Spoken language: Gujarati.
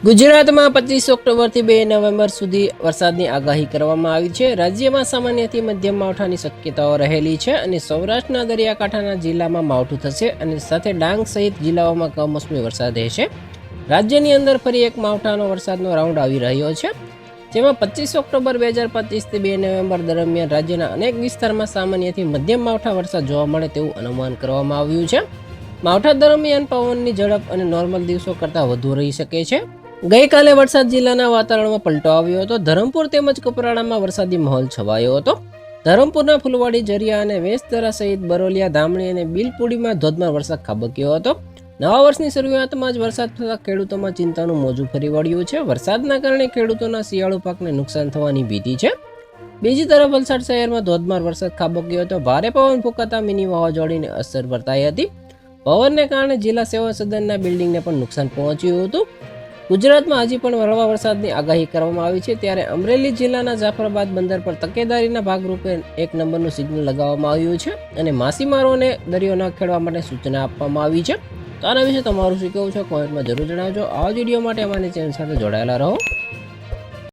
ગુજરાતમાં પચીસ ઓક્ટોબરથી બે નવેમ્બર સુધી વરસાદની આગાહી કરવામાં આવી છે. રાજ્યમાં સામાન્યથી મધ્યમ માવઠાની શક્યતાઓ રહેલી છે અને સૌરાષ્ટ્રના દરિયાકાંઠાના જિલ્લામાં માવઠું થશે અને સાથે ડાંગ સહિત જિલ્લાઓમાં કમોસમી વરસાદ રહેશે. રાજ્યની અંદર ફરી એક માવઠાનો વરસાદનો રાઉન્ડ આવી રહ્યો છે. જેમાં પચીસ ઓક્ટોબર બે હજાર પચીસથી બે નવેમ્બર દરમિયાન રાજ્યના અનેક વિસ્તારમાં સામાન્યથી મધ્યમ માવઠા વરસાદ જોવા મળે તેવું અનુમાન કરવામાં આવ્યું છે. માવઠા દરમિયાન પવનની ઝડપ અને નોર્મલ દિવસો કરતાં વધુ રહી શકે છે. ગઈકાલે વરસાદ જિલ્લાના વાતાવરણમાં પલટો આવ્યો હતો. ધરમપુર તેમજ કપરાડામાં વરસાદી માહોલ છવાયો હતો. ધરમપુરના ફુલવાડી, જરિયા અને વેસદરા સહિત બરોલિયા, ધામણી અને બિલપુડીમાં ધોધમાર વરસાદ ખાબક્યો હતો. નવા વર્ષની શરૂઆતમાં જ વરસાદ થતાં ખેડૂતોમાં ચિંતાનું મોજું ફરી વળ્યું છે. વરસાદના કારણે ખેડૂતોના શિયાળુ પાકને નુકસાન થવાની ભીતિ છે. બીજી તરફ વલસાડ શહેરમાં ધોધમાર વરસાદ ખાબક્યો હતો. ભારે પવન ફૂંકાતા મિની વાવાઝોડીને અસર વર્તાઈ હતી. પવનને કારણે જિલ્લા સેવા સદનના બિલ્ડિંગને પણ નુકસાન પહોંચ્યું હતું. ગુજરાતમાં હજી પણ હળવા વરસાદની આગાહી કરવામાં આવી છે. ત્યારે અમરેલી જિલ્લાના જાફરાબાદ બંદર પર તકેદારીના ભાગરૂપે એક નંબરનું સિગ્નલ લગાવવામાં આવ્યું છે અને માછીમારોને દરિયો ન ખેડવા માટે સૂચના આપવામાં આવી છે. તો આના વિશે તમારું શું કહેવું છે? કોમેન્ટમાં જરૂર જણાવજો. આ જ વીડિયો માટે અમારી ચેનલ સાથે જોડાયેલા રહો.